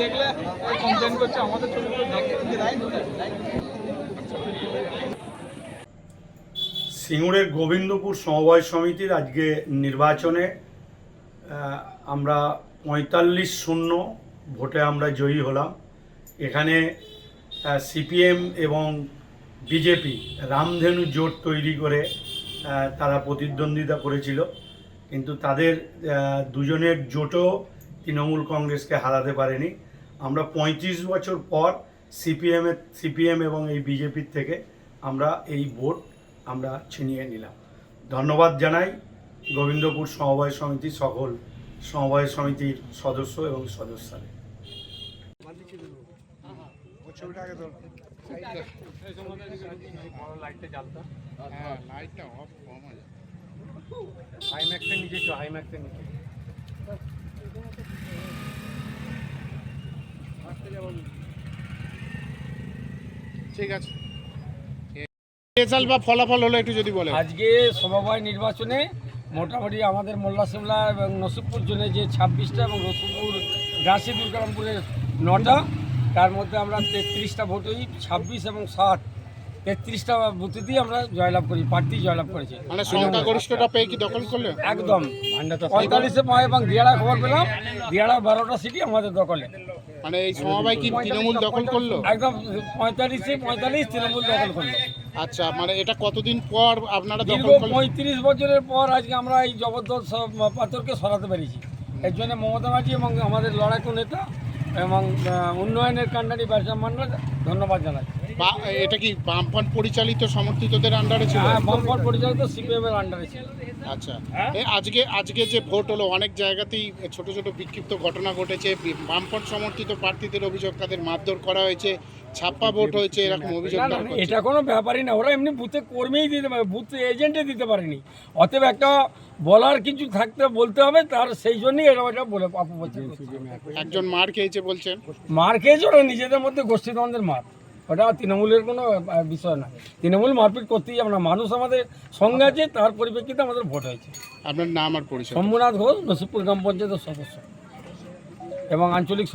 দেখলে? কমপ্লেন করছে, আমাদের সিঙ্গুরের গোবিন্দপুর সমবায় সমিতির আজকে নির্বাচনে আমরা পঁয়তাল্লিশ শূন্য ভোটে আমরা জয়ী হলাম। এখানে সিপিএম এবং বিজেপি রামধেনু জোট তৈরি করে তারা প্রতিদ্বন্দ্বিতা করেছিল। কিন্তু তাদের দুজনের জোটও তৃণমূল কংগ্রেসকে হারাতে পারেনি। আমরা পঁয়ত্রিশ বছর পর সিপিএমের সিপিএম এবং এই বিজেপির থেকে আমরা এই ভোট আমরা ছিনিয়ে নিলাম। ধন্যবাদ জানাই গোবিন্দপুর সমবায় সমিতি সকল সমবায় সমিতির সদস্য এবং হাইম্যাক্সের নিচে হাইম্যাক্সের নিচে। ঠিক আছে। রেজাল্ট বা ফলাফল হলো একটু যদি বলেন। আজকে সমবায় নির্বাচনে মোটামুটি আমাদের মোল্লা সিমলা এবং নসিবপুর জোনে যে ছাব্বিশটা এবং রসুলপুর গাছি দুর্গারামপুরের নটা তার মধ্যে আমরা তেত্রিশটা ভোট হই ছাব্বিশ এবং সাত তেত্রিশটা বুথে দিয়ে আমরা জয়লাভ করি প্রার্থী জয়লাভ করেছে। মানে সংখ্যাগরিষ্ঠটা পেয়ে কি দখল করলে? একদম। পঁয়তাল্লিশে পায় এবং দিয়াড়া খবর পেলাম দিয়াড়া বারোটা সিটি আমাদের দখলে। মানে এই সমবায় কি তৃণমূল দখল করল? একদম পঁয়তাল্লিশে পঁয়তাল্লিশ তৃণমূল দখল করল। আচ্ছা মানে এটা কতদিন পর আপনারা দীর্ঘ পঁয়ত্রিশ বছরের পর আজকে আমরা এই জবরদস্ত পাথরকে সরাতে পেরেছি। এর জন্য মমতা ব্যানার্জি এবং আমাদের লড়াকু নেতা এবং উন্নয়নের কান্ডারি ব্যবসা মন্ডল ধন্যবাদ জানাই বা- এটা কি বামফ্রন্ট পরিচালিত সমর্থিতদের আন্ডারে ছিল? হ্যাঁ বামফ্রন্ট পরিচালিত সিপিএম এর আন্ডারে ছিল। আচ্ছা। এ, আজকে আজকে যে ভোট হলো অনেক জায়গাতেই ছোট ছোট বিক্ষিপ্ত ঘটনা ঘটেছে। বি- বামফ্রন্ট সমর্থিত প্রার্থীদের অভিযোগ তাদের মারধর করা হয়েছে ছাপ্পা ভোট হয়েছে এরকম অভিযোগ। এটা কোনো ব্যাপারই না। ওরা এমনি বুথে কর্মীই দিতে পারে বুথ এজেন্টে দিতে পারেনি। অতএব একটা বলার কিছু থাকতে বলতে হবে তার সেই জন্যই এরা ওটা বলে। একজন মার খেয়েছে বলছেন? মার খেয়েছে ওরা নিজেদের মধ্যে গোষ্ঠীদ্বন্দ্বের মার। ওটা তৃণমূলের কোনো বিষয় না। তৃণমূল মারপিট করতেই যাবে না মানুষ আমাদের সঙ্গে আছে তার পরিপ্রেক্ষিতে আমাদের ভোট হয়েছে। আপনার নাম আর পরিচয়। শম্ভুনাথ ঘোষ নসিবপুর গ্রাম পঞ্চায়েতের সদস্য। এবং আঞ্চলিক